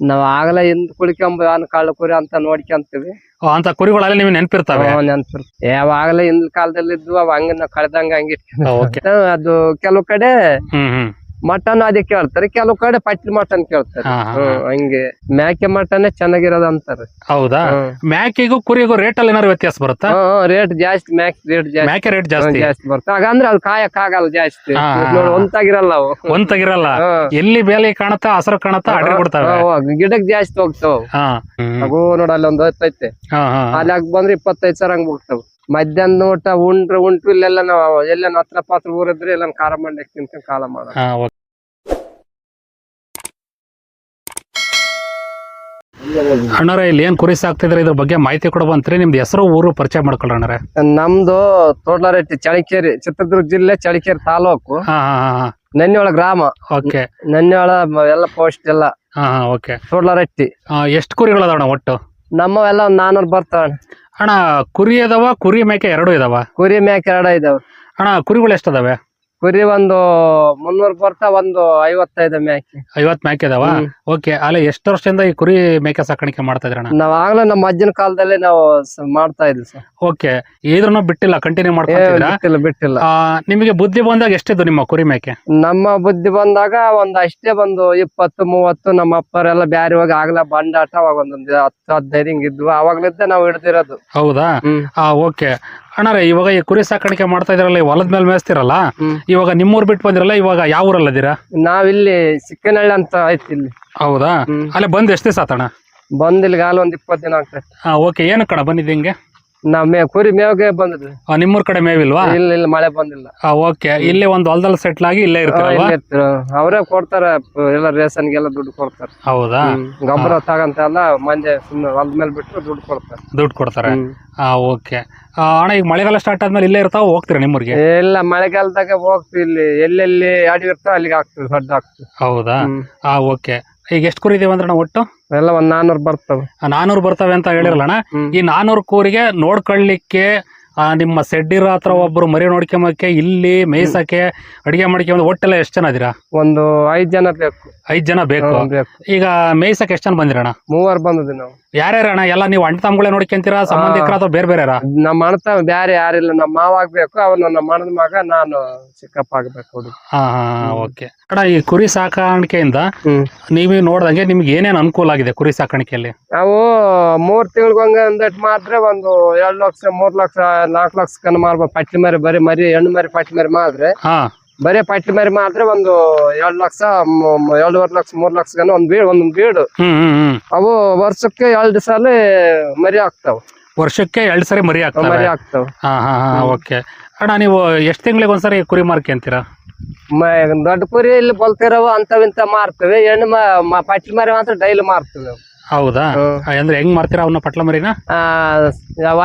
ನಾವ್ ಆಗಲೇ ಹಿಂದ್ ಕುಳಿಕೊಂಬ ಕಳ್ಳ ಕುರಿ ಅಂತ ನೋಡ್ಕೊಂತೀವಿ ಅಂತ ಕುರಿಗಳಲ್ಲಿ ನಿಮ್ಗೆ ನೆನ್ಪಿರ್ತಾವೆ? ನೆನ್ಪಿರ್ ಯಾವಾಗಲೇ ಹಿಂದ್ ಕಾಲದಲ್ಲಿ ಇದ್ವು ಅವ್ ಹಂಗ ನಾವ್ ಕಳ್ದಂಗ ಹಂಗ ಅದು ಕೆಲವು ಕಡೆ ಹ್ಮ್ ಹ್ಮ್. ಮಟನ್ ಅದೇ ಕೇಳ್ತಾರೆ. ಕೆಲವು ಕಡೆ ಪಟ್ಟಿ ಮಟನ್ ಕೇಳ್ತಾರೆ. ಹಂಗೆ. ಮೇಕೆ ಮಟನ್ ಚೆನ್ನಾಗಿರೋದು ಅಂತಾರೆ. ಹೌದಾ? ಮ್ಯಾಕೆಗೂ ಕುರಿಗೂ ರೇಟ್ ಅಲ್ಲಿ ಏನಾದ್ರು ವ್ಯತ್ಯಾಸ ಬರುತ್ತಾ? ರೇಟ್ ಜಾಸ್ತಿ ಮ್ಯಾಕ್ ರೇಟ್ ಜಾಸ್ತಿ. ಮ್ಯಾಕೆ ರೇಟ್ ಜಾಸ್ತಿ. ಜಾಸ್ತಿ ಬರುತ್ತೆ. ಹಾಗಂದ್ರೆ ಅದು ಕಾಯಕ್ ಆಗಲ್ಲ ಜಾಸ್ತಿ. ನೋಡಿ. ಒಂತಾಗಿರಲ್ಲ ಅವು. ಒಂತಾಗಿರಲ್ಲ. ಎಲ್ಲಿ ಬೇಲಿ ಕಾಣುತ್ತಾ ಹಸಿರು ಕಾಣುತ್ತಾ ಅಡ್ರಿ ಹಾ, ಗಿಡಕ್ ಜಾಸ್ತಿ ಹೋಗ್ತಾವ. ನೋಡ ಅಲ್ಲಿ ಒಂದ್ ಹತ್ತೈತೆ. ಅಲ್ಲಿ ಹಾಕ್ ಬಂದ್ರೆ ಇಪ್ಪತ್ತೈದು ಸಾವಿರ ಹಂಗ್ ಹೋಗ್ತಾವ. ಮಧ್ಯಾಹ್ನ ಊಟ ಉಂಡ್ರೆ ಉಂಟು ಇಲ್ಲೆಲ್ಲ ನಾವು ಎಲ್ಲ ಹತ್ರ ಪಾತ್ರ ಊರಿದ್ರೆ ಎಲ್ಲ ಖಾರ ಮಂಡಕ್ ತಿಂತ ಕಾಲ ಮಾಡ ಹಾ, ಓಕೆ. ಅಣ್ಣಾರ ಇಲ್ಲಿ ಏನ್ ಕುರಿ ಸಾಕ್ತಿದ್ರೆ ಇದ್ರ ಬಗ್ಗೆ ಮಾಹಿತಿ ಕೊಡಬಂತ್ರಿ ನಿಮ್ದು ಹೆಸರು ಊರು ಪರಿಚಯ ಮಾಡ್ಕೊಳ್ಳಿ ಅಣ್ಣರ. ನಮ್ದು ತೋಟ್ಲಾರೆಟ್ಟಿ ಚಳಿಕೇರಿ ಚಿತ್ರದುರ್ಗ ಜಿಲ್ಲೆ ಚಳಿಕೇರಿ ತಾಲೂಕು. ಹಾ ಹಾ ಹಾ ಹಾ. ಗ್ರಾಮ. ಓಕೆ. ನೆನ್ನೆಯೊಳ ಎಲ್ಲ ಪೋಸ್ಟ್ ಎಲ್ಲ. ಹಾ ಹಾ ಓಕೆ. ತೋಟ್ಲಾರೆಟ್ಟಿ ಎಷ್ಟು ಕುರಿಗಳದಾವಣ ಒಟ್ಟು? ನಮ್ಮವೆಲ್ಲ ಒಂದ್ ನಾನೂರ್ ಬರ್ತಾವ ಅಣ್ಣ ಕುರಿ ಅದಾವ ಕುರಿ ಮೇಕೆ ಎರಡು ಇದಾವ ಕುರಿ ಮ್ಯಾಕ್ ಎರಡು ಇದಾವ. ಅಣ್ಣ ಕುರಿಗಳು ಎಷ್ಟದಾವೆ ಕುರಿ ಒಂದು ಮುನ್ನೂರ್ ಬರ್ತಾ ಒಂದು ಐವತ್ತೈದು ಮೇಕೆ. ಐವತ್ ಮೇಕೆ ಅದಾವ? ಹ್ಮ್. ಓಕೆ ಅಲ್ಲ ಎಷ್ಟು ವರ್ಷದಿಂದ ಈ ಕುರಿ ಮೇಕೆ ಸಾಕಾಣಿಕೆ ಮಾಡ್ತಾ ಇದ್ರಣ್ಣ? ನಾವ್ ಆಗ್ಲೇ ನಮ್ಮ ಅಜ್ಜನ ಕಾಲದಲ್ಲಿ ನಾವು ಸ- ಮಾಡ್ತಾ ಇದ್ವಿ ಸರ್. ಓಕೆ ಇದ್ರೂ ಬಿಟ್ಟಿಲ್ಲ ಕಂಟಿನ್ಯೂ ಮಾಡ್ತಾ ಬಿಟ್ಟಿಲ್ಲ ಬಿಟ್ಟಿಲ್ಲ. ನಿಮಗೆ ಬುದ್ಧಿ ಬಂದಾಗ ಎಷ್ಟಿದ್ದು ನಿಮ್ಮ ಕುರಿ ಮೇಕೆ? ನಮ್ಮ ಬುದ್ಧಿ ಬಂದಾಗ ಒಂದ್ ಅಷ್ಟೇ ಬಂದು ಇಪ್ಪತ್ತು ಮೂವತ್ತು ನಮ್ಮ ಅಪ್ಪರೆಲ್ಲ ಬ್ಯಾರೆ ಹೋಗಿ ಆಗ್ಲೇ ಬಂಡಾಟ ಅವಾಗ ಒಂದೊಂದು ಹತ್ತು ಹದಿನೈದು ಹಿಂಗ್ ಇದ್ವು. ಅವಾಗ್ಲಿದ್ದ ನಾವು ಹಿಡ್ದಿರೋದು. ಹೌದಾ? ಹ್ಮ್. ಆ ಓಕೆ. ಅಣ್ಣಾರ ಇವಾಗ ಈ ಕುರಿ ಸಾಕಾಣಿಕೆ ಮಾಡ್ತಾ ಇದ್ರಲ್ಲ ಈ ಹೊಲದ ಮೇಲೆ ಮೇಯಿಸ್ತಿರಲ್ಲ ಇವಾಗ ನಿಮ್ಮೂರ್ ಬಿಟ್ಟು ಬಂದಿರಲ್ಲ ಇವಾಗ ಯಾವ ಊರಲ್ಲದಿರಾ ನಾವಿಲ್ಲಿ ಸಿಕ್ಕನಹಳ್ಳಿ ಅಂತ ಐತಿ ಇಲ್ಲಿ. ಹೌದಾ. ಅಲ್ಲೇ ಬಂದ್ ಎಷ್ಟು ದಿವಸ ಆತಣ್ಣ? ಬಂದ್ ಒಂದ್ ಇಪ್ಪತ್ತು ದಿನ ಆಗ್ತದೆ ಹಾ ಓಕೆ ಏನು ಕಣ ಬಂದಿದ್ದೆ ಹಿಂಗೆ? ನಾವ್ ಮೇ ಕುರಿ ಮೇವ್ಗೆ ಬಂದ್ರಿ ಆ, ನಿಮ್ಮೂರ್ ಕಡೆ ಮೇವಿಲ್ವಾ? ಇಲ್ಲ ಇಲ್ಲ ಮಳೆ ಬಂದಿಲ್ಲ. ಆ, ಓಕೆ. ಇಲ್ಲಿ ಒಂದು ಹೊಲದಲ್ಲಿ ಸೆಟ್ಲ್ ಆಗಿ ಇಲ್ಲೇ ಇರ್ತಾರೆ. ಅವರೇ ಕೊಡ್ತಾರ ಎಲ್ಲ ರೇಷನ್ ಗೆಲ್ಲ ದುಡ್ಡು ಕೊಡ್ತಾರ. ಹೌದಾ? ಗೊಬ್ಬರ ತಗಂತ ಎಲ್ಲ ಮಂದಿ ಸುಮ್ನೆ ಹೊಲದ ಮೇಲೆ ಬಿಟ್ಟು ದುಡ್ಡು ಕೊಡ್ತಾರ. ದುಡ್ಡು ಕೊಡ್ತಾರೆ. ಹಾ ಓಕೆ. ಅಣ್ಣ ಈಗ ಮಳೆಗಾಲ ಸ್ಟಾರ್ಟ್ ಆದ್ಮೇಲೆ ಇಲ್ಲೇ ಇರ್ತಾವ ಹೋಗ್ತೀರಾ ನಿಮ್ಮೂರಿಗೆ? ಇಲ್ಲ ಮಳೆಗಾಲದಾಗ ಹೋಗ್ತೀವಿ ಇಲ್ಲಿ. ಎಲ್ಲೆಲ್ಲಿ ಅಡಿ ಇರ್ತಾವ ಅಲ್ಲಿಗೆ ಹಾಕ್ತಿವಿ ಹೌದಾ. ಹಾ ಓಕೆ. ಈಗ ಎಷ್ಟು ಕುರಿ ಇದೀವಿ ಅಂದ್ರೆ ಒಟ್ಟು? ಎಲ್ಲ ಒಂದ್ ನಾನೂರ್ ಬರ್ತವೆ. ನಾನೂರು ಬರ್ತವೆ ಅಂತ ಹೇಳಿರಲ್ಲಣ್ಣ? ಹ್ಮ್. ಈ ನಾನೂರು ಕೂರಿಗೆ ನೋಡ್ಕೊಳ್ಳಿಕ್ಕೆ ಆ, ನಿಮ್ಮ ಸೆಡ್ಡಿರ ಹತ್ರ ಒಬ್ರು ಮರಿ ನೋಡ್ಕೊಂಬಕ್ಕೆ ಇಲ್ಲಿ ಮೇಯ್ಸಕ್ಕೆ ಅಡಿಗೆ ಮಾಡ್ಕೊಂಬ ಒಟ್ಟೆಲ್ಲ ಎಷ್ಟು ಜನ ಇದೀರಾ? ಒಂದು ಐದ್ ಜನ ಬೇಕು. ಐದ್ ಜನ ಬೇಕು. ಈಗ ಮೇಯ್ಸಕ್ಕೆ ಎಷ್ಟು ಜನ ಬಂದಿರಣ್ಣ? ಮೂವರು ಬಂದದ್ವಿ ನಾವು. ಯಾರ್ಯಾರ ಅಣ್ಣ ಎಲ್ಲ ನೀವು ಅಣ್ಣ ತಮ್ಗಳೇ ನೋಡ್ಕೊಂತೀರಾ ಸಂಬಂಧಿಕರ ಅಥವಾ ಬೇರೆ ಬೇರೆ ನಮ್ಮ ಅಣ್ಣ ಬ್ಯಾರೆ ಯಾರಿಲ್ಲ ನಮ್ಮ ಮಾವ ಆಗ್ಬೇಕು ಅವ್ನು ನಮ್ಮ ಅಣ್ಣನ ಮಗ ನಾನು ಚಿಕ್ಕಪ್ಪ ಆಗ್ಬೇಕು ಹಾ ಹಾ ಓಕೆ. ಅಣ್ಣ ಈ ಕುರಿ ಸಾಕಾಣಿಕೆಯಿಂದ ಹ್ಮ್. ನೀವು ನೋಡ್ದಂಗೆ ನಿಮ್ಗೆ ಏನೇನು ಅನುಕೂಲ ಆಗಿದೆ ಕುರಿ ಸಾಕಾಣಿಕೆಯಲ್ಲಿ? ನಾವು ಮೂರ್ ತಿಂಗಳಿಗೊಂಗ ಒಂದಟ್ ಮಾತ್ರ ಒಂದು ಎರಡ್ ಲಕ್ಷ ಮೂರ್ ಲಕ್ಷ ನಾಲ್ಕು ಲಕ್ಷ ಕನ್ ಮಾರ್ಬೋದು ಪಟ್ಟಿ ಮರಿ ಬರೀ ಮರಿ ಹೆಣ್ಣು ಮರಿ ಪಟ್ಟಿ ಮರಿ ಮಾದ್ರೆ ಹಾ. ಬರೀ ಪಟ್ಟಿ ಮರಿ ಮಾತ್ರ ಒಂದು ಎರಡ್ ಲಕ್ಷ ಎರಡೂವರೆ ಲಕ್ಷ ಮೂರ್ ಲಕ್ಷ ಒಂದ್ ಬೀಡ್ ಒಂದ್ ಬೀಡು. ಅವು ವರ್ಷಕ್ಕೆ ಎರಡು ಸಲ ಮರಿ ಆಗ್ತಾವ. ವರ್ಷಕ್ಕೆ ಎರಡ್ ಸರಿ ಮರಿ ಆಗ್ತಾವ? ಮರಿ ಆಗ್ತಾವ. ಹಾ ಹಾ ಹಾ ಓಕೆ. ಅಣ್ಣ ನೀವು ಎಷ್ಟು ತಿಂಗಳಿಗೆ ಒಂದ್ಸರಿ ಕುರಿ ಮಾರ್ಕೊಂತೀರಾ ಮ- ದೊಡ್ಡ ಕುರಿ ಇಲ್ಲಿ ಬಲ್ತಿರವ ಅಂತವಿಂತ ಮಾರ್ತೇವೆ. ಹೆಣ್ಣು ಪಟ್ಟಿ ಮರಿ ಮಾತ್ರ ಡೈಲಿ ಮಾರ್ತೀವಿ. ಹೌದಾ? ಆ, ಅಂದ್ರೆ ಹೆಂಗ್ ಮಾರ್ತೀರಾ ಅವನ್ನ ಪಟ್ಲ ಮರಿನ ಆ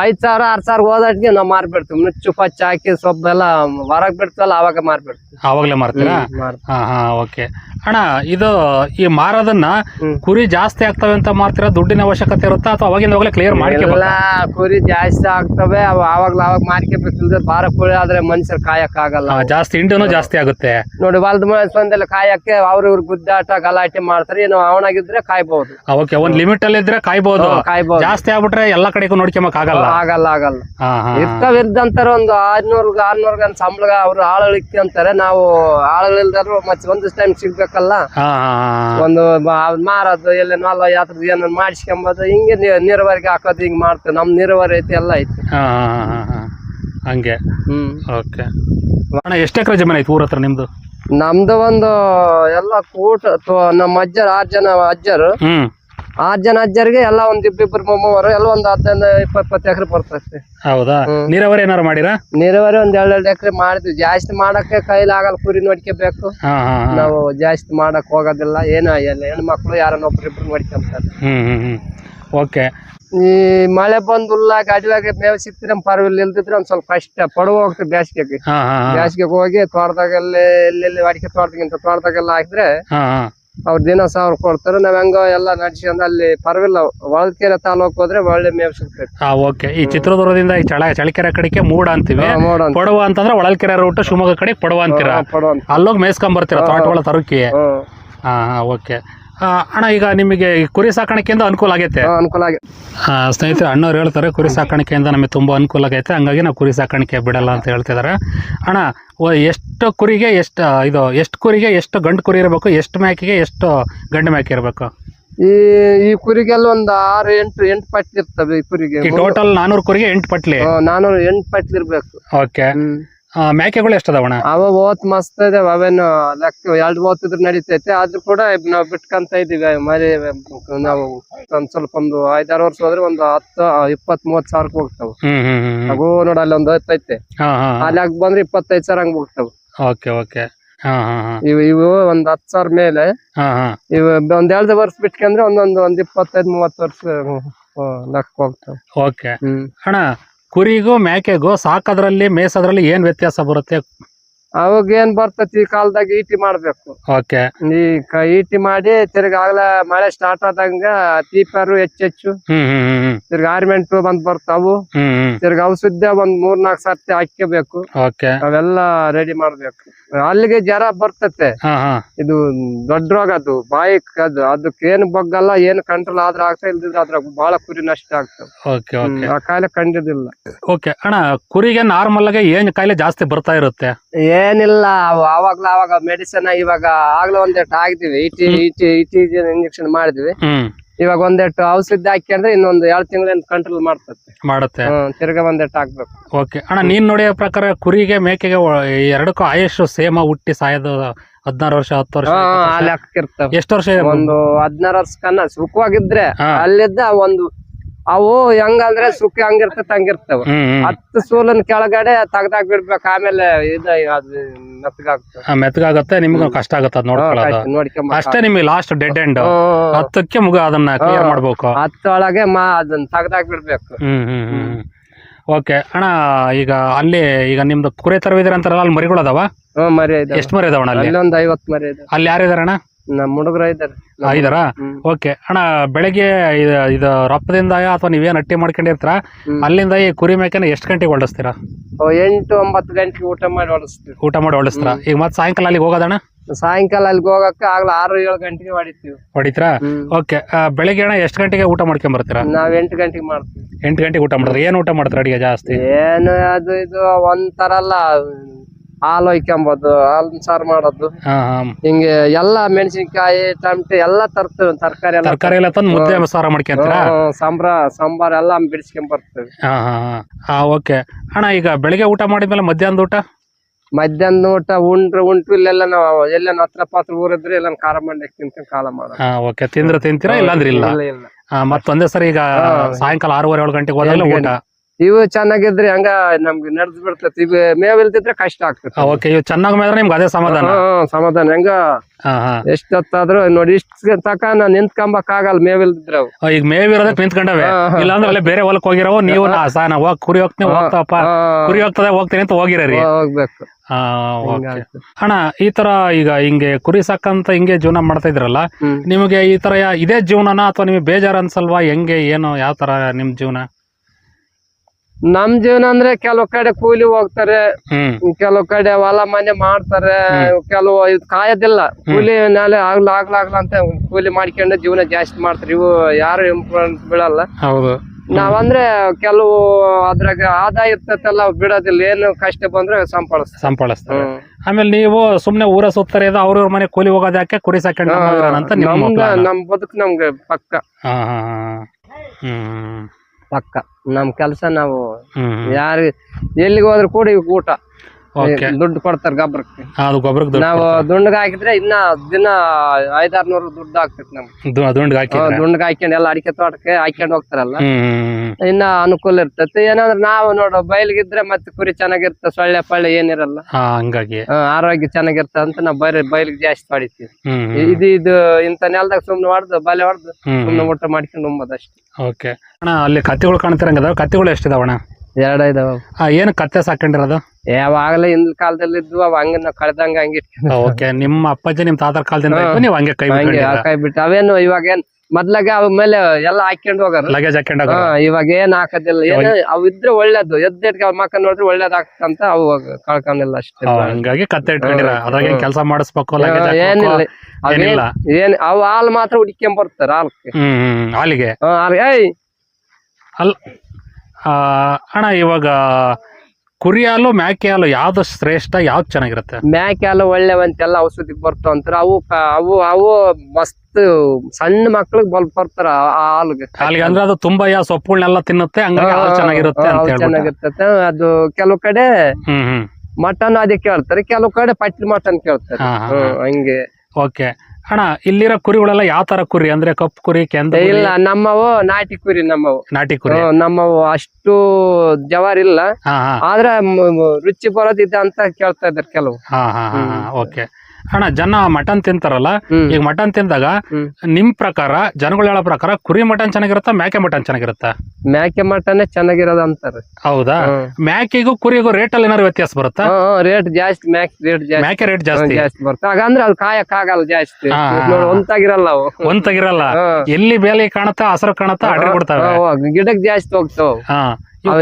ಐದ್ ಸಾವಿರ ಆರ್ ಸಾವಿರ ಹೋದಟ್ಗೆ ನಾವು ಮಾರ್ಬಿಡ್ತೀವಿ. ನುಚ್ಚು ಪಚ್ಚ ಹಾಕಿ ಸೊಪ್ಪೆಲ್ಲ ಹೊರಗ್ ಬಿಡ್ತೀವಲ್ಲ ಅವಾಗ ಮಾರ್ಬಿಡ್ತೀವಿ. ಆವಾಗ್ಲೇ ಮಾರ್ತೀರಾ? ಮಾರ್ತೀವಿ. ಹಾ ಹಾ ಓಕೆ. ಅಣ್ಣ ಇದು ಈ ಮಾರೋದನ್ನ ಹ್ಮ್. ಕುರಿ ಜಾಸ್ತಿ ಆಗ್ತವೆ ಅಂತ ಮಾರ್ತೀರಾ? ದುಡ್ಡಿನ ಅವಶ್ಯಕತೆ ಇರುತ್ತಾ? ಅಥವಾ ಅವಾಗಿಂದ ಅವಾಗಲೇ ಕ್ಲಿಯರ್ ಎಲ್ಲ ಮಾಡ್ಕೋಬೇಕಾ ಕುರಿ ಜಾಸ್ತಿ ಆಗ್ತವೆ. ಅವು ಆವಾಗ್ಲ ಅವಾಗ ಮಾರ್ಕೋಬೇಕಿಲ್ದ್ರೆ ಬಾರ ಕುರಿ ಆದ್ರೆ ಮನುಷ್ಯರು ಕಾಯಕ್ ಆಗಲ್ಲ. ಆ, ಜಾಸ್ತಿ ಹಿಂಡುನು ಜಾಸ್ತಿ ಆಗುತ್ತೆ. ನೋಡಿ ಹೊಲದ ಮನುಷ್ಯಂದೆಲ್ಲ ಕಾಯಕ್ಕೆ ಅವ್ರ ಇವ್ರ ಗುದ್ದಾಟ ಗಲಾಟೆ ಮಾಡ್ತಾರೆ. ಏನು ಅವನಾಗಿದ್ರೆ ಕಾಯ್ಬಹುದು ಓಕೆ ಒಂದ್ ಲಿಮಿಟ್ ಅಲ್ಲಿ ಇದ್ರೆ ಕಾಯ್ಬೋದು. ಕಾಯ್ಬಹುದು ಜಾಸ್ತಿ ಆಗ್ಬಿಟ್ರೆ ಎಲ್ಲಾ ಕಡೆಗೂ ನೋಡ್ಕೊಂಬಕ್ ಆಗಲ್ಲ. ಆಗಲ್ಲ ಆಗಲ್ಲ. ಹಾ ಹಾ ಇರ್ತಾವ ಇದ್ದಂತಾರ ಒಂದು ಆರ್ನೂರ್ಗ ಆರ್ನೂರ್ಗ ಸಂಬಳಗ ಅವ್ರು ಆಳಳಿಕೆ ಅಂತಾರೆ. ನಾವು ಆಳಗಳಿಲ್ದಾದ್ರು ಮತ್ತೆ ಒಂದಿಷ್ಟು ಟೈಮ್ ಸಿಗ್ಬೇಕಲ್ಲ. ಹಾ ಹಾ ಒಂದು ಅದ್ ಮಾರೋದು ಎಲ್ಲ ನಾಲ್ ಯಾತ್ರದ ಏನೋ ಮಾಡಿಸ್ಕೊಂಬೋದು ಹಿಂಗೆ ನೀ- ನೀರಾವರಿಗೆ ಹಾಕೋದು ಹಿಂಗ್ ಮಾಡ್ತೇವೆ. ನಮ್ ನೀರಾವರಿ ಐತಿ ಎಲ್ಲ ಐತಿ. ಹಾ ಹಾ ಹಾ ಹಾ. ಹಂಗೆ. ಹ್ಮ್. ಓಕೆ. ಅಣ್ಣ ಎಷ್ಟು ಎಕರೆ ಜಮೀನ್ ಐತಿ ಊರ ಹತ್ರ ನಿಮ್ದು? ನಮ್ದು ಒಂದು ಎಲ್ಲ ಕೂಟ ತೊ- ನಮ್ಮ ಅಜ್ಜರ್ ಆರ್ ಜನ ಅಜ್ಜರು. ಹ್ಮ್. ಆರ್ ಜನ ಅಜ್ಜರಿಗೆ ಎಲ್ಲ ಒಂದ್ ಇಬ್ಬಿಬ್ರು ಮೊಮ್ಮವರು ಎಲ್ಲ ಒಂದ್ ಹದಿನೈದು ಇಪ್ಪತ್ತು ಎಕರೆ ಬರ್ತೈತಿ ಹೌದಾ. ನೀರಾವರಿ ಏನಾರು ಮಾಡಿರಾ? ನೀರಾವರಿ ಒಂದ್ ಎರಡೆರಡು ಎಕರೆ ಮಾಡಿದ್ವಿ. ಜಾಸ್ತಿ ಮಾಡಕ್ಕೆ ಕೈಲಿ ಆಗಲ್ಲ ಕುರಿ ನೋಡ್ಕೋಬೇಕು ನಾವು ಜಾಸ್ತಿ ಮಾಡಕ್ ಹೋಗೋದಿಲ್ಲ ಏನೋ ಎಲ್ಲ ಹೆಣ್ಮಕ್ಳು ಯಾರನ್ನ ಒಬ್ರಿಬ್ರು ನೋಡ್ಕೊಂತಾರೆ ಓಕೆ. ಈ ಮಳೆ ಬಂದುಲ್ಲ ಅಡಿಲಾಗ ಮೇವ್ ಸಿಕ್ತಿರ ಪರ್ವಿಲ್ ಇಲ್ದಿದ್ರೆ ಒಂದ್ ಸ್ವಲ್ಪ ಕಷ್ಟ. ಪಡುವ ಹೋಗ್ತದೆ ಬೇಸಿಗೆಗೆ ಬೇಸಿಗೆಗೆ ಹೋಗಿ ತೋಟದಾಗೆಲ್ಲ ಎಲ್ಲೆಲ್ಲಿ ಅಡಿಕೆ ತೋಟದಾಗಿಂತ ತೋಟದಾಗೆಲ್ಲ ಹಾಕಿದ್ರೆ ಅವ್ರ ದಿನ ಸಾವಿರ ಕೊಡ್ತಾರೆ. ನಾವ್ ಹೆಂಗ ಎಲ್ಲ ನಡ್ಸ್ಕೊಂಡ್ ಅಲ್ಲಿ ಪರವಿಲ್ಲ ಹೊಳಲ್ಕೆರೆ ತಾಲೂಕ್ ಹೋದ್ರೆ ಒಳ್ಳೆ ಮೇವ್ ಸಿಗ್ತೈತಿ ಹಾ ಓಕೆ. ಈ ಚಿತ್ರದುರ್ಗದಿಂದ ಈ ಚಳ ಚಳಿಕೆರೆ ಕಡೆಗೆ ಮೂಡ ಅಂತೀವಿ. ನೋಡೋಣ ಪಡುವ ಅಂತಂದ್ರೆ ಒಳಲ್ಕೆರೆ ರೂಟ್ ಶಿವಮೊಗ್ಗ ಕಡೆ ಪಡುವ ಅಂತೀರಾ? ಅಲ್ಲೋಗಿ ಮೇಯ್ಸ್ಕೊಂಡ್ ಬರ್ತೀರಾ ತೋಟಗಳ ತರುಕಿ ಹ್ಮ್ ಹಾ ಹಾ ಓಕೆ. ಅಣ್ಣ ಈಗ ನಿಮಗೆ ಕುರಿ ಸಾಕಾಣಿಕೆಯಿಂದ ಅನುಕೂಲ ಆಗೈತೆ? ಅನುಕೂಲ ಆಗಿ ಆ, ಸ್ನೇಹಿತರೆ ಅಣ್ಣವ್ರು ಹೇಳ್ತಾರೆ ಕುರಿ ಸಾಕಾಣಿಕೆಯಿಂದ ನಮಗೆ ತುಂಬ ಅನುಕೂಲ ಆಗೈತೆ. ಹಂಗಾಗಿ ನಾವು ಕುರಿ ಸಾಕಾಣಿಕೆ ಬಿಡಲ್ಲ ಅಂತ ಹೇಳ್ತಿದ್ದಾರೆ ಅಣ್ಣ ಎಷ್ಟು ಕುರಿಗೆ ಎಷ್ಟು ಇದು ಎಷ್ಟು ಕುರಿಗೆ ಎಷ್ಟು ಗಂಡು ಕುರಿ ಇರಬೇಕು? ಎಷ್ಟು ಮೇಕೆಗೆ ಎಷ್ಟು ಗಂಡು ಮೇಕೆ ಇರಬೇಕು? ಈ ಈ ಕುರಿಗೆಲ್ಲ ಒಂದು ಆರು ಎಂಟು ಎಂಟು ಪಟ್ಲಿ ಇರ್ತವೆ ಈ ಕುರಿಗೆ. ಟೋಟಲ್ ನಾನೂರು ಕುರಿಗೆ ಎಂಟು ಪಟ್ಲಿ? ನಾನೂರು ಎಂಟು ಪಟ್ಲಿ ಇರ್ಬೇಕು. ಓಕೆ ಮೇಕೆಗಳು ಎಷ್ಟದವಣ? ಅವ ಓತ್ ಮಸ್ತ್ ಇದಾವ ಅವೇನು ಲೆಕ್ಕ ಎರಡು ಓತಿದ್ರು ನಡೀತೈತೆ ಆದ್ರೂ ಕೂಡ ನಾವು ಬಿಟ್ಕಂತ ಇದೀವಿ ಮರಿ ನಾವು ಒಂದ್ ಸ್ವಲ್ಪ ಒಂದು ಐದಾರು ವರ್ಷ ಹೋದ್ರೆ ಒಂದು ಹತ್ತು ಇಪ್ಪತ್ ಮೂವತ್ ಸಾವಿರಕ್ಕೆ ಹೋಗ್ತಾವ. ಅವು ನೋಡ ಅಲ್ಲಿ ಒಂದು ಐತೆ. ಹಾಂ ಹಾಂ ಅಲ್ಲಿ ಆಗ ಬಂದ್ರೆ ಇಪ್ಪತ್ತೈದು ಸಾವಿರ ಹಂಗ್ ಹೋಗ್ತಾವ. Okay okay. ಇವು ಇವು ಒಂದ್ ಹತ್ ಸಾವಿರ ಮೇಲೆ ಇವು ಒಂದ್ ಎರಡ್ ವರ್ಷ ಬಿಟ್ಕಂದ್ರೆ ಒಂದೊಂದು ಒಂದ್ ಇಪ್ಪತ್ತೈದು ಮೂವತ್ತು ವರ್ಷ ಲೆಕ್ಕ ಹೋಗ್ತಾವ. ಓಕೆ. ಹ್ಮ್. ಅಣ್ಣ ಕುರಿಗೂ ಮೇಕೆಗೂ ಸಾಕದ್ರಲ್ಲಿ ಮೇಸದ್ರಲ್ಲಿ ಏನ್ ವ್ಯತ್ಯಾಸ ಬರುತ್ತೆ? ಅವಾಗ ಏನ್ ಬರ್ತತಿ ಈ ಕಾಲದಾಗ ಈಟಿ ಮಾಡ್ಬೇಕು. ಓಕೆ. ಈ ಕ- ಈಟಿ ಮಾಡಿ ತಿರ್ಗ ಆಗ್ಲೇ ಮಳೆ ಸ್ಟಾರ್ಟ್ ಆದಂಗ ತೀಪರು ಹೆಚ್ಚೆಚ್ಚು ಹ್ಮ್ ಹ್ಮ್ ಹ್ಮ್. ತಿರ್ಗ ಆರ್ಮೆಂಟ್ ಬಂದ್ ಬರ್ತಾವು. ತಿರ್ಗ ಔಷಧ ಒಂದ್ ಮೂರ್ ನಾಲ್ಕ್ ಸರ್ತಿ ಹಾಕಬೇಕು ಅವೆಲ್ಲ ರೆಡಿ ಮಾಡ್ಬೇಕು. ಅಲ್ಲಿಗೆ ಜ್ವರ ಬರ್ತತೆ. ಇದು ದೊಡ್ಡ ರೋಗ ಅದು. ಬಾಯಿ ಅದು ಅದಕ್ಕೆ ಏನು ಬಗ್ಗಲ್ಲ ಏನು ಕಂಟ್ರೋಲ್ ಆದ್ರೆ ಆಗ್ತಾ ಇಲ್ದಿದ್ರೆ ಅದ್ರಾಗ ಬಹಳ ಕುರಿ ನಷ್ಟ ಓಕೆ ಆ ಕಾಯಿಲೆ ಕಂಡಿದಿಲ್ಲ ಓಕೆ ಅಣ್ಣ ಕುರಿಗೆ ನಾರ್ಮಲ್ ಆಗಿ ಏನ್ ಕಾಯಿಲೆ ಜಾಸ್ತಿ ಬರ್ತಾ ಇರುತ್ತೆ? ಏನಿಲ್ಲ ಅವು ಅವಾಗ್ಲ ಅವಾಗ ಮೆಡಿಸಿನ್ ಇವಾಗ ಆಗ್ಲೂ ಒಂದೆಟ್ಟು ಆಗಿದೀವಿ ಇಟಿ ಇಟಿ ಇಟಿ ಇಂಜೆಕ್ಷನ್ ಮಾಡಿದ್ವಿ. ಇವಾಗ ಒಂದೆಟ್ಟು ಔಷಧಿ ಹಾಕಿ ಅಂದ್ರೆ ಇನ್ನೊಂದು ಎರಡು ತಿಂಗಳಿಂದ ಕಂಟ್ರೋಲ್ ಮಾಡ್ತದೆ. ಮಾಡುತ್ತೆ. ಹ್ಮ್ ತಿರ್ಗಾ ಒಂದೆಟ್ಟು ಹಾಕ್ಬೇಕು. ಓಕೆ ಅಣ್ಣ ನೀನ್ ನೋಡಿದ ಪ್ರಕಾರ ಕುರಿಗೆ ಮೇಕೆಗೆ ಒ- ಎರಡಕ್ಕೂ ಆಯುಷ್ ಸೇಮ ಹುಟ್ಟಿ ಸಾಯೋದು ಹದಿನಾರು ವರ್ಷ ಹತ್ತು ವರ್ಷ ಹಾ ಹಾಕಿರ್ತಾವ ಎಷ್ಟು ವರ್ಷ ಒಂದು ಹದಿನಾರು ವರ್ಷ ಕನ್ನ ಸುಖವಾಗಿದ್ರೆ ಹಾ. ಅಲ್ಲಿದ್ದ ಒಂದು ಅವು ಹೆಂಗಂದ್ರೆ ಸುಖ ಹಂಗಿರ್ತೈತ ಹಂಗಿರ್ತಾವ. ಹತ್ತು ಸೂಲನ್ ಕೆಳಗಡೆ ತೆಗ್ದಾಕ್ ಬಿಡ್ಬೇಕು ಆಮೇಲೆ ಇದ ಮೆತ್ತಗಾಗತ್ತೆ ನಿಮ್ಗೆ ಕಷ್ಟ ಆಗತ್ತ ನೋಡ್ಕೊಳ್ಳೋದು. ಅಷ್ಟೇ ನಿಮಗೆ ಲಾಸ್ಟ್ ಡೆಡ್ ಎಂಡ್ ಹತ್ತಕ್ಕೆ ಮುಗ ಅದನ್ನ ಕ್ಲಿಯರ್. ಮಾಡ್ಬೇಕು. ಹತ್ತೊಳಗೆ ಮಾ ಅದನ್ನ ತೆಗ್ದಾಕ್ ಬಿಡ್ಬೇಕು. ಹ್ಮ್ ಹ್ಮ್ ಹ್ಮ್ ಓಕೆ ಅಣ್ಣ ಈಗ ಅಲ್ಲಿ ಈಗ ನಿಮ್ದು ಕುರೆ ತರವಿದ್ರೆ ಅಂತಾರಲ್ಲ ಅಲ್ಲಿ ಮರಿಗಳು ಅದಾವ? ಮರಿ ಎಷ್ಟು ಮರಿ ಅದಾವಣ ಅಲ್ಲಿ? ಒಂದು ಐವತ್ ಮರಿ ಇದೆ ಅಲ್ಲಿ ಯಾರಿದಾರೆ ಅಣ್ಣ ನಮ್ ಹುಡುಗರು ಇದಾರೆ ಐದಾರ? ಓಕೆ. ಅಣ್ಣ ಬೆಳಗ್ಗೆ ಇದು ಇದು ರಪ್ಪದಿಂದ ಅಥವಾ ನೀವೇನು ಅಟ್ಟಿ ಮಾಡ್ಕೊಂಡಿರ್ತೀರ? ಅಲ್ಲಿಂದ ಈ ಕುರಿ ಮೇಕೆನ ಎಷ್ಟು ಗಂಟೆಗೆ ಹೊಡಿಸ್ತೀರಾ ಅವ್ ಎಂಟು ಒಂಬತ್ತು ಗಂಟೆಗೆ ಊಟ ಮಾಡಿ ಹೊಡಿಸ್ತೀವಿ ಊಟ ಮಾಡಿ ಹೊಡಿಸ್ತೀರಾ ಈಗ ಮತ್ತೆ ಸಾಯಂಕಾಲ ಅಲ್ಲಿಗೆ ಹೋಗೋದಣ್ಣ? ಸಾಯಂಕಾಲ ಅಲ್ಲಿಗೆ ಹೋಗಕ್ಕೆ ಆಗ್ಲ ಆರು ಏಳು ಗಂಟೆಗೆ ಹೊಡಿತೀವಿ. ಹೊಡಿತೀರಾ. ಓಕೆ. ಬೆಳಗ್ಗೆ ಅಣ್ಣ ಎಷ್ಟು ಗಂಟೆಗೆ ಊಟ ಮಾಡ್ಕೊಂಡ್ ಬರ್ತೀರಾ? ನಾವ್ ಎಂಟು ಗಂಟೆಗೆ ಮಾಡ್ತೀವಿ. ಎಂಟು ಗಂಟೆಗೆ ಊಟ ಮಾಡ್ತೀರಾ? ಏನು ಊಟ ಮಾಡ್ತೀರಾ ಅಡಿಗೆ ಜಾಸ್ತಿ? ಏನು ಅದು ಇದು ಒಂಥರ ಅಲ್ಲ ಹಾಲು ಒಯ್ಕೊಂಬೋದು ಹಾಲು ಸಾರು ಮಾಡೋದು. ಹಾ ಹಾ. ಹಿಂಗೆ ಎಲ್ಲಾ ಮೆಣಸಿನ್ಕಾಯಿ ಟಮಟೆ ಎಲ್ಲಾ ತರ್ತೇವೆ ತರಕಾರಿ ಎಲ್ಲ ತರಕಾರಿ ಎಲ್ಲ ತಂದು ಮುದ್ದೆ ಸಾರ ಮಾಡ್ಕೊಂತೀರಾ? ಹ್ಮ್, ಸಾಂಬ್ರ ಸಾಂಬಾರ್ ಎಲ್ಲಾ ಬಿಡಿಸ್ಕೊಂಬರ್ತೇವೆ ಹಾ ಹಾ ಹಾ. ಓಕೆ. ಅಣ್ಣ ಈಗ ಬೆಳಿಗ್ಗೆ ಊಟ ಮಾಡಿದ್ಮೇಲೆ ಮಧ್ಯಾಹ್ನದ ಊಟ? ಮಧ್ಯಾಹ್ನ ಊಟ ಉಂಡ್ರೆ ಉಂಟು ಇಲ್ಲೆಲ್ಲ ನಾವು ಎಲ್ಲ ಹತ್ರ ಪಾತ್ರ ಊರಿದ್ರೆ ಎಲ್ಲ ಖಾರ ಮಂಡಿ ತಿಂತ ಕಾಲ ಮಾಡೋದು ಹಾ ಓಕೆ. ತಿಂದ್ರೆ ತಿಂತೀರಾ ಇಲ್ಲಾಂದ್ರೆ ಇಲ್ಲ? ಇಲ್ಲ ಇಲ್ಲ. ಹಾ, ಮತ್ತೊಂದೇ ಸರಿ ಈಗ. ಸಾಯಂಕಾಲ ಆರೂವರೆ ಏಳು ಗಂಟೆಗೆ ಹೋದ್ರೆ ಊಟ. ಇವು ಚೆನ್ನಾಗಿದ್ರೆ ಹಂಗ ನಮ್ಗೆ ನಡೆದ್ ಬಿಡ್ತೈತಿ. ಇವು ಮೇವ್ ಇಲ್ದಿದ್ರೆ ಕಷ್ಟ ಆಗ್ತೈತಿ. ಓಕೆ ಇವ್ ಚೆನ್ನಾಗಿ ಮಾಡಿದ್ರೆ ನಿಮ್ಗೆ ಅದೇ ಸಮಾಧಾನ? ಸಮಾಧಾನ. ಹೆಂಗ? ಹಾ ಹಾ. ಎಷ್ಟೊತ್ತಾದ್ರೂ ನೋಡಿ ಇಷ್ಟ ತಕ ನಾ ನಿಂತ್ಕೊಂಬಕ್ ಆಗಲ್ಲ ಮೇವ್ ಇಲ್ದಿದ್ರೆ ಅವು. ಆ, ಈಗ ಮೇವ್ ಇರೋದಕ್ಕೆ ನಿಂತ್ಕೊಂಡವೆ. ಇಲ್ಲಾಂದ್ರೆ ಅಲ್ಲೇ ಬೇರೆ ಹೊಲಕ್ ಹೋಗಿರೋ ನೀವು ನಾ ಸಾ ನಾ ಹೋಗ್ ಕುರಿ ಹೋಗ್ತೀನಿ ಹೋಗ್ತಪ್ಪ ಕುರಿ ಹೋಗ್ತದೆ ಹೋಗ್ತೀನಿ ಅಂತ ಹೋಗಿರರಿ ಹೋಗ್ಬೇಕು. ಆ, ಓಕೆ. ಅಣ್ಣ ಈ ತರ ಈಗ ಹಿಂಗೆ ಕುರಿ ಸಾಕಂತ ಹಿಂಗೆ ಜೀವನ ಮಾಡ್ತಾ ಇದ್ರಲ್ಲ ಹ್ಮ್. ನಿಮಗೆ ಈ ತರ ಯಾ- ಇದೇ ಜೀವನನ ಅಥವಾ ನಿಮಗೆ ಬೇಜಾರ್ ಅನ್ಸಲ್ವಾ? ಹೆಂಗೆ ಏನು ಯಾವ ತರ ನಿಮ್ ಜೀವನ? ನಮ್ ಜೀವನ ಅಂದ್ರೆ ಕೆಲವು ಕಡೆ ಕೂಲಿ ಹೋಗ್ತಾರೆ ಕೆಲವ್ ಕಡೆ ಹೊಲ ಮನೆ ಮಾಡ್ತಾರೆ ಕೆಲವು ಇದು ಕಾಯೋದಿಲ್ಲ. ಕೂಲಿ ಮೇಲೆ ಆಗ್ಲ ಆಗ್ಲ ಆಗ್ಲ ಅಂತ ಕೂಲಿ ಮಾಡ್ಕೊಂಡು ಜೀವನ ಜಾಸ್ತಿ ಮಾಡ್ತಾರೆ. ಇವು ಯಾರು ಇಂಪಾರ್ಟೆಂಟ್ ಬೀಳಲ್ಲ. ನಾವಂದ್ರೆ ಕೆಲವು ಅದ್ರಾಗ ಆದಾಯ ಇರ್ತೈತಲ್ಲ ಬಿಡೋದಿಲ್ಲ. ಏನು ಕಷ್ಟ ಬಂದ್ರೆ ಸಂಪಾದಿಸ್ತಾರೆ. ಸಂಪಾದಿಸ್ತಾರೆ. ಆಮೇಲೆ ನೀವು ಸುಮ್ನೆ ಊರ ಸುತ್ತಾರೆ ಅವ್ರವ್ರ ಮನೆ ಕೂಲಿ ಹೋಗೋದ್ ಯಾಕೆ ಕುರಿ ಸಾಕೊಂಡು. ನಮ್ ಬದುಕು ನಮ್ಗೆ ಪಕ್ಕ. ಹ್ಮ್. ಪಕ್ಕ. ನಮ್ ಕೆಲಸ ನಾವು ಯಾರು ಎಲ್ಲಿಗೆ ಹೋದ್ರು ಕೂಡ ಇವ್ ಊಟ. ದುಡ್ಡು ಕೊಡ್ತಾರೆ ಗೊಬ್ಬರಕ್ಕೆ. ಅದು ಗೊಬ್ಬರಕ್ಕೆ ನಾವು ದುಂಡಗ್ ಹಾಕಿದ್ರೆ ಇನ್ನ ದಿನ ಐದಾರ್ನೂರು ದುಡ್ಡು ಆಗ್ತೈತಿ ನಮ್ಗೆ. ದುಂಡ್ ಹಾಕಿ ಹಾಕ್ಯಂಡ್ ಎಲ್ಲ ಅಡಿಕೆ ತೋಟಕ್ಕೆ ಹಾಕ್ಯಂಡ್ ಹೋಗ್ತಾರಲ್ಲ. ಹ್ಮ್. ಇನ್ನ ಅನುಕೂಲ ಇರ್ತೈತಿ. ಏನಂದ್ರೆ ನಾವು ನೋಡು ಬಯಲ್ಗಿದ್ರೆ ಮತ್ತೆ ಕುರಿ ಚೆನ್ನಾಗಿರ್ತ ಸೊಳ್ಳೆ ಪಳ್ಳೆ ಏನಿರಲ್ಲ. ಹಾ ಹಂಗಾಗಿ. ಆರೋಗ್ಯ ಚೆನ್ನಾಗಿರ್ತ ಅಂತ ನಾವು ಬರೀ ಬಯಲಿಗೆ ಜಾಸ್ತಿ ಹೊಡಿತೀವಿ ಇದು ಇದು ಇಂತ ನೆಲದಾಗ ಸುಮ್ನೆ ಹೊಡ್ದು ಬಲೆ ಹೊಡ್ದು ಸುಮ್ನೆ ಊಟ ಮಾಡ್ಕೊಂಡು ಉಂಬೋದು ಅಷ್ಟೇ. ಓಕೆ. ಅಣ್ಣ ಅಲ್ಲಿ ಕತ್ತಿಗಳು ಕಾಣ್ತಿರಂಗದ? ಕತ್ತಿಗಳು ಎಷ್ಟಿದಾವ ಅಣ್ಣ? ಎರಡ ಇದಾವ. ಏನು ಕತ್ತೆ ಸಾಕೊಂಡಿರೋದು? ಯಾವಾಗಲೇ ಹಿಂದಿನ ಕಾಲದಲ್ಲಿ ಇದ್ವು ಅವ ಹಂಗ ಕಳೆದಂಗ ಹಂಗೆ ಓಕೆ. ನಿಮ್ಮ ಅಪ್ಪಾಜಿ ನಿಮ್ ತಾತರ ಕಾಲದಿಂದ ನೀವು ಹಂಗೆ ಕೈ. ಕೈ ಬಿಟ್ಟು. ಅವೇನು ಇವಾಗ ಏನ್ ಮೊದ್ಲಾಗ ಅವ ಮೇಲೆ ಎಲ್ಲ ಹಾಕ್ಯಂಡ್ ಹೋಗಾರ. ಲಗೇಜ್ ಹಾಕೊಂಡ್ ಹಾ, ಇವಾಗ ಏನ್ ಹಾಕೋದಿಲ್ಲ. ಏನ್ ಅವ್ ಇದ್ರೆ ಒಳ್ಳೇದು. ಎದ್ದ ಮಕ್ಕ ನೋಡಿದ್ರೆ ಒಳ್ಳೇದ್ ಆಗ್ತಂತ ಅವು ಕಳ್ಕೊಂಡಿಲ್ಲ ಅಷ್ಟೇ. ಹಂಗಾಗಿ ಕತ್ತೆ ಇಟ್ಕೊಂಡಿರ. ಅದ್ರಾಗ ಕೆಲಸ ಮಾಡಿಸ್ಬೇಕು ಏನಿಲ್ಲ. ಅವೇನ್ ಏನಿಲ್ಲ. ಏನ್ ಅವ್ ಹಾಲ್ ಮಾತ್ರ ಹುಡ್ಕೊಂಡ್ ಬರ್ತಾರ ಹಾಲ್ಗೆ. ಹಾಲಿಗೆ. ಹಾಲ್- ಅಣ್ಣ ಇವಾಗ ಕುರಿ ಹಾಲು ಮೇಕೆ ಹಾಲು ಯಾವ್ದು ಶ್ರೇಷ್ಠ ಯಾವ್ದು ಚೆನ್ನಾಗಿರುತ್ತೆ? ಮ್ಯಾಕೆ ಎಲ್ಲ ಒಳ್ಳೆವಂತೆಲ್ಲ ಔಷಧಿ ಬರ್ತಾವ ಅಂತಾರ. ಅವು ಕ- ಅವು ಅವು ಮಸ್ತ್ ಸಣ್ಣ ಮಕ್ಳಿಗೆ ಬಲ್ ಬರ್ತಾರ ಆ ಹಾಲ್ಗೆ. ಹಾಲಿಗೆ ಅಂದ್ರೆ ಅದು ತುಂಬಾ ಯಾವ ಸೊಪ್ಪುಗಳನ್ನೆಲ್ಲ ತಿನ್ನುತ್ತೆ ಹಂಗಾಗಿ ಹಾಲು ಚೆನ್ನಾಗಿರುತ್ತೆ ಚೆನ್ನಾಗಿರ್ತೈತೆ ಅಂತ ಹಾಲು ಹೇಳ್ಬಿಟ್ಟು. ಚೆನ್ನಾಗಿರ್ತತೆ. ಅದು ಕೆಲವು ಕಡೆ ಹ್ಮ್ ಹ್ಮ್. ಮಟನ್ ಅದೇ ಕೇಳ್ತಾರೆ ಕೆಲವು ಕಡೆ ಪಟ್ಟಿ ಮಟನ್ ಕೇಳ್ತಾರೆ. ಹಾ, ಹಾ, ಹ್ಮ್, ಹಂಗೆ. ಓಕೆ. ಅಣ್ಣ ಇಲ್ಲಿರೋ ಕುರಿಗಳೆಲ್ಲ ಯಾವ ತರ ಕುರಿ? ಅಂದ್ರೆ ಕಪ್ಪು ಕುರಿ ಕೆಂದ ಇಲ್ಲ ನಮ್ಮವು ನಾಟಿ ಕುರಿ ನಮ್ಮವು. ನಾಟಿ ಕುರಿ. ಹ್ಮ್, ನಮ್ಮವು ಅಷ್ಟು ಜವಾರಿಲ್ಲ ಹಾ ಹಾ. ಆದ್ರೆ ಮ- ರುಚಿ ಬರೋದಿದೆ ಅಂತ ಕೇಳ್ತಾ ಇದ್ದಾರೆ ಕೆಲವು. ಹಾ ಹಾ. ಓಕೆ. ಅಣ್ಣ ಜನ ಮಟನ್ ತಿಂತಾರಲ್ಲ ಈಗ ಮಟನ್ ತಿಂದಾಗ. ನಿಮ್ ಪ್ರಕಾರ ಜನಗಳು ಹೇಳೋ ಪ್ರಕಾರ ಕುರಿ ಮಟನ್ ಚೆನ್ನಾಗಿರುತ್ತಾ ಮೇಕೆ ಮಟನ್ ಚೆನ್ನಾಗಿರುತ್ತಾ? ಮೇಕೆ ಮಟನ್ ಚೆನ್ನಾಗಿರೋದು ಅಂತಾರೆ. ಹೌದಾ? ಮ್ಯಾಕೆಗೂ ಕುರಿಗೂ ರೇಟ್ ಅಲ್ಲಿ ಏನಾದ್ರು ವ್ಯತ್ಯಾಸ ಬರುತ್ತಾ? ರೇಟ್ ಜಾಸ್ತಿ ಮ್ಯಾಕ್ ರೇಟ್ ಜಾಸ್ತಿ. ಮೇಕೆ ರೇಟ್ ಜಾಸ್ತಿ? ಜಾಸ್ತಿ ಬರುತ್ತೆ. ಹಾಗಂದ್ರೆ ಅದು ಕಾಯಕ್ ಆಗಲ್ಲ ಜಾಸ್ತಿ. ಒಂತಾಗಿರಲ್ಲ ಅವು. ಒಂತಾಗಿರಲ್ಲ? ಎಲ್ಲಿ ಬೇಲಿ ಕಾಣುತ್ತಾ ಹಸರು ಕಾಣುತ್ತಾ ಅಡ್ರಿ ಬಿಡ್ತಾವೆ ಗಿಡಕ್ ಜಾಸ್ತಿ ಹೋಗ್ತಾವ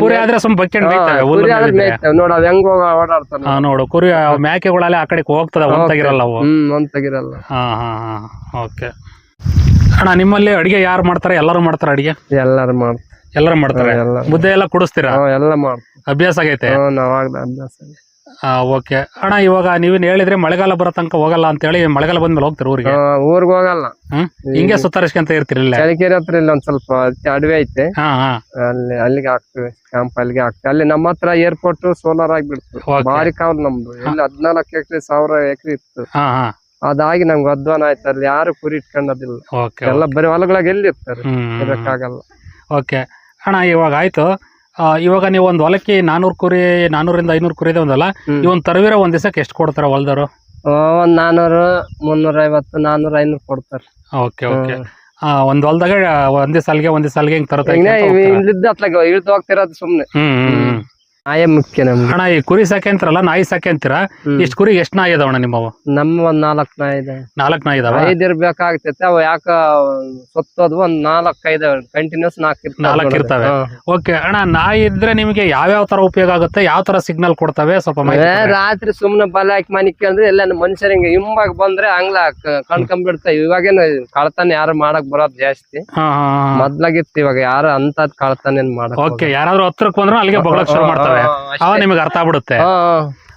ಕುರಿ ಆದ್ರೆ ಸುಮ್ ಬಕ್ಕೆಂಡ್ ಹುಲ್ಲು ನೋಡ್ ಅವ್ ಹೆಂಗ್ ಹೋಗ ಓಡಾಡ್ತಾರ ಹಾ ನೋಡು ಕುರಿ ಆ ಮೇಕೆಗಳಲ್ಲಿ ಆ ಕಡೆ ಹೋಗ್ತದ ಒಂದಾಗಿರಲ್ಲ ಅವು. ಹ್ಮ್ ಒಂತಾಗಿರಲ್ಲ ಹಾ ಹಾ ಹಾ ಓಕೆ. ಅಣ್ಣ ನಿಮ್ಮಲ್ಲಿ ಅಡಿಗೆ ಯಾರು ಮಾಡ್ತಾರೆ? ಎಲ್ಲರೂ ಮಾಡ್ತಾರೆ ಅಡಿಗೆ? ಎಲ್ಲರೂ ಮಾಡ್ತಾರೆ. ಎಲ್ಲರೂ ಮಾಡ್ತಾರೆ? ಮುದ್ದೆ ಎಲ್ಲ ಕುಡಿಸ್ತೀರಾ? ಎಲ್ಲ ಮಾಡ್ತಾರೆ. ಅಭ್ಯಾಸ ಆಗೈತೆ? ನಾವ್ ಅಭ್ಯಾಸ ಹಾ ಓಕೆ. ಅಣ್ಣ ಇವಾಗ ನೀವೇನು ಹೇಳಿದ್ರೆ ಮಳೆಗಾಲ ಬರೋ ತನಕ ಹೋಗಲ್ಲ ಅಂತ ಹೇಳಿ ಮಳೆಗಾಲ ಬಂದ್ಮೇಲೆ ಹೋಗ್ತಾರೆ ಊರಿಗೆ? ಊರಿಗೆ ಹೋಗಲ್ಲ. ಹ್ಮ್? ಹಿಂಗೆ ಸುತ್ತಾರಿಸ್ಕೊಂತ ಇರ್ತೀರಿ ಚಳಿಕೇರಿ ಚಳಿಕೆರೆ ಹತ್ರ ಇಲ್ಲ ಒಂದ್ ಸ್ವಲ್ಪ ಅಡವೆ ಐತೆ. ಹಾ ಹಾ. ಅಲ್ಲಿ ಅಲ್ಲಿಗೆ ಹಾಕ್ತಿವಿ ಕ್ಯಾಂಪ್ ಅಲ್ಲಿಗೆ ಹಾಕ್ತಿವಿ. ಅಲ್ಲಿ ನಮ್ಮ ಹತ್ರ ಏರ್ಪೋರ್ಟ್ ಸೋಲಾರ್ ಆಗಿಬಿಡ್ತು. Okay. ಭಾರಿ ಕಾವಲ್ ನಮ್ದು. ಇಲ್ಲಿ ಹದಿನಾಲ್ಕು ಎಕರೆ ಸಾವಿರ ಎಕರೆ ಇತ್ತು. ಹಾ ಹಾ. ಅದಾಗಿ ನಮ್ಗೆ ಅಧ್ವಾನ ಆಯ್ತು. ಅಲ್ಲಿ ಯಾರು ಕುರಿ ಇಟ್ಕೊಂಡದಿಲ್ಲ. ಓಕೆ ಎಲ್ಲ ಬರೀ ಹೊಲಗಳಾಗ ಎಲ್ಲಿ ಇರ್ತಾರೆ? ಹ್ಮ್. ಇರಕ್ಕಾಗಲ್ಲ. ಓಕೆ. ಅಣ್ಣ ಇವಾಗ ಆಯ್ತು. ಇವಾಗ ನೀವು ಒಂದು ಹೊಲಕ್ಕೆ ನಾನೂರು ಕುರಿ ನಾನೂರಿಂದ ಐನೂರು ಕುರಿ ಇದೆ ಒಂದಲ್ಲ ಈ ಇವನ್ ತರವಿರ ಒಂದ್ ದಿವಸಕ್ಕೆ ಎಷ್ಟು ಕೊಡ್ತಾರ ಹೊಲ್ದವರು? ಒಂದ್ ನಾನೂರು ಮುನ್ನೂರ ಐವತ್ತು ನಾನೂರ ಐನೂರು ಕೊಡ್ತಾರೆ. Okay okay. ಒಂದ್ ಹೊಲದಾಗ ಒಂದೇ ಸಾಲಿಗೆ ಒಂದೇ ಸಾಲಿಗೆ ಹಿಂಗ್ ತರತ್ತೆ ಇಳ್ದು ಹೋಗ್ತಿರೋದು ಸುಮ್ನೆ. ಹ್ಮ್. ಹ್ಮ್, ಆಯೇ ಮುಖ್ಯ ನಮ್ಗೆ. ಅಣ್ಣ ಈ ಕುರಿ ಸಾಕೆ ಅಂತಾರಲ್ಲ ನಾಯಿ ಸಾಕೆ ಅಂತೀರಾ. ಇಷ್ಟು ಕುರಿ ಎಷ್ಟು ನಾಯಿ ಅದಾವಣ್ಣ ನಿಮ್ಮವ? ನಮ್ಮ ಒಂದ್ ನಾಲ್ಕು ನಾಯಿ ಇದೆ. ನಾಲ್ಕು ನಾಯಿ ಇದಾವ? ಐದ್ ಇರ್ಬೇಕಾಗ್ತೈತೆ ಅವ ಯಾಕ ಸತ್ತೋದು ಒಂದ್ ನಾಲ್ಕ್ ಐದ್ ಕಂಟಿನ್ಯೂಸ್ ನಾಲ್ಕು ನಾಲ್ಕು. ಇರ್ತವೆ. ಓಕೆ ಅಣ್ಣ ನಾಯಿ ಇದ್ರೆ ನಿಮಗೆ ಯಾವ್ಯಾವ ತರ ಉಪಯೋಗ ಆಗುತ್ತೆ? ಯಾವ ತರ ಸಿಗ್ನಲ್ ಕೊಡ್ತವೆ? ಸ್ವಲ್ಪ ಮಾಹಿತಿ ಕೊಡಿ. ರಾತ್ರಿ ಸುಮ್ನೆ ಬಲ ಹಾಕಿ ಮನಿ ಕೇಳಿದ್ರೆ ಎಲ್ಲ ಮನುಷ್ಯರಿಗೆ ಹಿಂಬಾಗ್ ಬಂದ್ರೆ ಹಂಗ್ಲ ಕಣ್ಕೊಂಡ್ಬಿಡ್ತಾವ ಇವಾಗೇನು ಕಳ್ತಾನೆ ಯಾರು ಮಾಡಕ್ ಬರೋದ್ ಜಾಸ್ತಿ. ಹಾ ಹಾ ಹಾ. ಮೊದ್ಲಾಗಿತ್ತು ಇವಾಗ ಯಾರು ಅಂತದ್ ಕಳ್ತಾನೆ ಮಾಡಕ್ ಓಕೆ ಯಾರಾದ್ರೂ ಹತ್ರಕ್ ಬಂದ್ರೆ ಅಲ್ಲಿಗೆ ಬಗ್ಲಕ್ ಶುರು ಮಾಡ್ತವೆ ಅವ ನಿಮಗೆ ಅರ್ಥ ಆಗ್ಬಿಡುತ್ತೆ.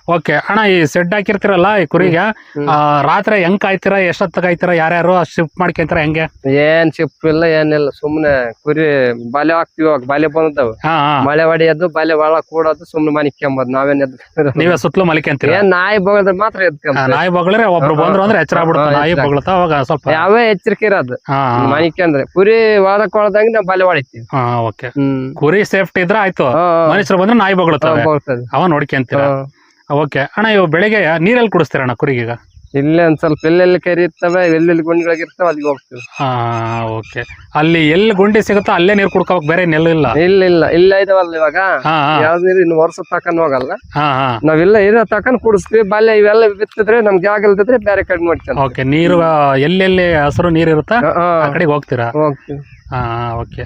ಓಕೆ ಅಣ್ಣ ಈ ಸೆಡ್ ಹಾಕಿರ್ತಿರಲ್ಲ ಈ ಕುರಿಗೆ. ಆ, ರಾತ್ರಿ ಹೆಂಗ್ ಕಾಯ್ತೀರಾ ಎಷ್ಟೊತ್ತ ಕಾಯ್ತೀರಾ ಯಾರ್ಯಾರು ಶಿಫ್ಟ್ ಮಾಡ್ಕೊಂತೀರಾ ಹೆಂಗೆ? ಏನ್ ಶಿಫ್ಟ್ ಇಲ್ಲ ಏನಿಲ್ಲ ಸುಮ್ನೆ ಕುರಿ ಬಾಲ್ಯ ಹಾಕ್ತಿವಿ ಇವಾಗ ಬಲೆ ಬಂದವ್ ಹಾ ಹಾ. ಮಳೆ ಹೊಡಿಯೋದು ಬಲೆ ಒಳ ಕೂಡೋದು ಸುಮ್ನೆ ಮನಿಕ್ಕೊಂಬದ್ ನಾವೇನ್ ಎದ್ ನೀವೇ ಸುತ್ತಲೂ ಮಲಿಕೊಂತೀರ? ಏನ್ ನಾಯಿ ಬಗದ್ರೆ ಮಾತ್ರ ನಾಯಿ ಬಗಳ್ರೆ ಒಬ್ರು ಬಂದ್ರು ಅಂದ್ರೆ ಎಚ್ಚರ ಆಗ್ಬಿಡುತ್ತೆ ನಾಯಿ ಬಗಳ ಅವಾಗ ಸ್ವಲ್ಪ ಯಾವೇ ಎಚ್ಚರಿಕೆ ಇರೋದು. ಹಾ ಮನಿಕಂದ್ರೆ ಕುರಿ ವಾದಕೊಳದಂಗ ಒಳದಂಗ ನಾವ್ ಬಲೆ ಹೊಡಿತೀವಿ ಹಾ ಓಕೆ. ಹ್ಮ್. ಕುರಿ ಸೇಫ್ಟಿ ಇದ್ರೆ ಆಯ್ತು. ಹಾ, ಹಾ. ಮನುಷ್ಯರು ಬಂದ್ರೆ ನಾಯಿ ಬಗಳ ಹಾ, ಬರ್ತದೆ. ಅವ ನೋಡ್ಕೊಂತೀರ? ಹಾ. ಓಕೆ. ಅಣ್ಣ ಇವಾಗ ಬೆಳಿಗ್ಗೆ ನೀರಲ್ಲಿ ಕುಡಿಸ್ತೀರ ಅಣ್ಣ ಕುರಿಗೀಗ? ಇಲ್ಲೇ ಒಂದ್ ಸ್ವಲ್ಪ ಎಲ್ಲೆಲ್ಲಿ ಕೆರೆ ಇರ್ತವೆ ಎಲ್ಲೆಲ್ಲಿ ಗುಂಡಿಗಳಿರ್ತಾವ ಅಲ್ಲಿಗೆ ಹೋಗ್ತೀವಿ. ಹಾಂ ಓಕೆ. ಅಲ್ಲಿ ಎಲ್ಲಿ ಗುಂಡಿ ಸಿಗುತ್ತೋ ಅಲ್ಲೇ ನೀರು ಕುಡ್ಕೋಕ್ ಬೇರೆ ನೆಲ್ಲ ಇಲ್ಲ? ಇಲ್ಲ ಇಲ್ಲ. ಇಲ್ಲ ಇದಾವಲ್ಲ ಇವಾಗ? ಹಾ ಹಾ. ಯಾವ್ದು ನೀರು ಇನ್ನು ವರ್ಷ ತಕೊಂಡ್ ಹೋಗಲ್ಲ. ನಾವೆಲ್ಲ ಹಾ. ನಾವೆಲ್ಲ ಇರೋ ತಕೊಂಡ್ ಕುಡಿಸ್ತೀವಿ ಬಾಲ್ಯ ಇವೆಲ್ಲ ಬಿತ್ತಿದ್ರೆ ನಮ್ಗೆ ಜಾಗ ಇಲ್ದಿದ್ರೆ ಬೇರೆ ಕಡೆ ಮಾಡ್ತೀವಿ ಓಕೆ ನೀರು ಆ, ಎಲ್ಲೆಲ್ಲಿ ಹಸಿರು ನೀರು ಇರುತ್ತಾ? ಆ ಕಡೆಗೆ ಹೋಗ್ತೀರಾ? ಹೋಗ್ತೀವಿ. ಹಾ ಓಕೆ.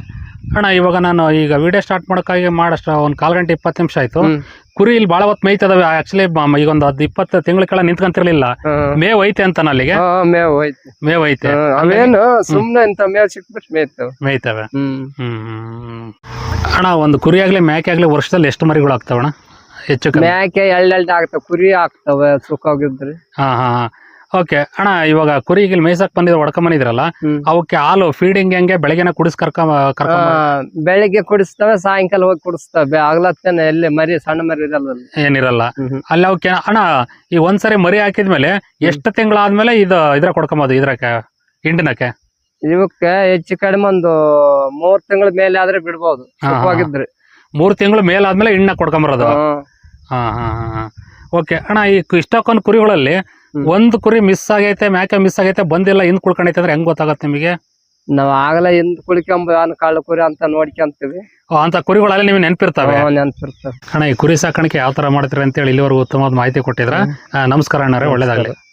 ಅಣ್ಣ ಇವಾಗ ನಾನು ಈಗ ವಿಡಿಯೋ ಸ್ಟಾರ್ಟ್ ಮಾಡೋಕ್ಕಾಗಿ ಮಾಡಷ್ಟು ಒಂದು ಕಾಲು ಗಂಟೆ ಇಪ್ಪತ್ತು ನಿಮಿಷ ಆಯ್ತು. ಕುರಿ ಇಲ್ಲಿ ಭಾಳ ಹೊತ್ತು ಮೇಯ್ತದವೆ. ಆಕ್ಚುಲಿ ಈಗ ಒಂದು ಹದ್ ಇಪ್ಪತ್ತು ತಿಂಗಳ ಕೆಳ ನಿಂತ್ಕೊಂತಿರ್ಲಿಲ್ಲ. ಮೇವ್ ಐತೆ ಅಂತ ಅಲ್ಲಿಗೆ. ಮೇವು ಹೋಯ್ತು ಮೇವ್ ಐತೆ. ಅವೇನು ಸುಮ್ಮನೆ ಇಂತ ಮೇವ್ ಸಿಕ್ಬಿಟ್ಟು ಮೇಯ್ತವೆ. ಮೇಯ್ತವೆ. ಅಣ್ಣ ಒಂದು ಕುರಿ ಆಗ್ಲಿ ಮೇಕೆ ಆಗ್ಲಿ ವರ್ಷದಲ್ಲಿ ಎಷ್ಟು ಮರಿಗಳು ಆಗ್ತಾವಣ್ಣ ಹೆಚ್ಚು ಮ್ಯಾಕೆ ಎಳ್ಳೆಲ್ಡ್ ಆಗ್ತಾವ ಕುರಿ ಆಗ್ತಾವೆ ಸುಖ ಹೋಗಿದ್ರಿ ಹಾ ಹಾ. ಓಕೆ ಅಣ್ಣ ಇವಾಗ ಕುರಿ ಈಗ ಮೇಯ್ಸಕ್ ಬಂದಿದ್ರು ಹೊಡ್ಕೊಂಬಂದಿದ್ರಲ್ಲ. ಅವಕ್ಕೆ ಹಾಲು ಫೀಡಿಂಗ್ ಹೆಂಗೆ ಬೆಳಗ್ಗೆನ ಕುಡಿಸ್ ಕರ್ಕ ಬೆಳಿಗ್ಗೆ ಕುಡಿಸ್ತವೆ ಸಾಯಂಕಾಲ ಹೋಗಿ ಕುಡಿಸ್ತವೆ ಆಗ್ಲತ್ತೇನೆ ಎಲ್ಲಿ ಮರಿ ಸಣ್ಣ ಮರಿ ಇರಲ್ಲ ಏನಿರಲ್ಲ. ಅಲ್ಲಿ ಅವಕ್ಕೆ ಅಣ್ಣ ಈ ಒಂದ್ಸರಿ ಮರಿ ಹಾಕಿದ್ಮೇಲೆ ಎಷ್ಟು ತಿಂಗಳಾದ್ಮೇಲೆ ಇದು ಇದ್ರ ಕೊಡ್ಕೊಂಬೋದು ಇದ್ರಕ್ಕೆ ಹಿಂಡಿನಕ್ಕೆ ಇವಕ್ಕೆ ಹೆಚ್ಚು ಕಡಿಮೆ ಒಂದು ಮೂರ್ ತಿಂಗಳ ಮೇಲೆ ಆದ್ರೆ ಬಿಡ್ಬೋದು. ಸುಖವಾಗಿದ್ರಿ ಮೂರ್ ತಿಂಗಳ ಮೇಲಾದ್ಮೇಲೆ ಹಿಂಡ್ನ ಕೊಡ್ಕೊಂಬರೋದು. ಹಾ ಹಾ ಹಾ ಓಕೆ ಅಣ್ಣ ಈ ಇಷ್ಟಕ್ಕೊಂದು ಕುರಿಗಳಲ್ಲಿ. ಒಂದು ಕುರಿ ಮಿಸ್ ಆಗೈತೆ ಮ್ಯಾಕೆ ಮಿಸ್ ಆಗೈತೆ ಬಂದಿಲ್ಲ ಹಿಂದ್ ಕುಳ್ಕೊಂಡೈತೆ ಅಂದ್ರೆ ಹೆಂಗ್ ಗೊತ್ತಾಗತ್ತೆ ನಿಮಗೆ? ನಾವ್ ಆಗಲೇ ಹಿಂದ್ ಕುಳಿಕೊಂಬ ಕಾಳು ಕುರಿ ಅಂತ ನೋಡ್ಕೊಂತೀವಿ. ಅಂತ ಕುರಿಗಳಲ್ಲಿ ನೀವು ನೆನಪಿರ್ತಾವೆ? ನೆನ್ಪಿರ್ತವೆ. ಅಣ್ಣ ಈ ಕುರಿ ಸಾಕಾಣಿಕೆ ಯಾವ ತರ ಮಾಡ್ತೀರಿ ಅಂತೇಳಿ ಇಲ್ಲಿವರೆಗೂ ಉತ್ತಮವಾದ ಮಾಹಿತಿ ಕೊಟ್ಟಿದ್ರ. ಆ, ನಮಸ್ಕಾರ ಅಣ್ಣರೇ ಒಳ್ಳೇದಾಗ್ಲಿ.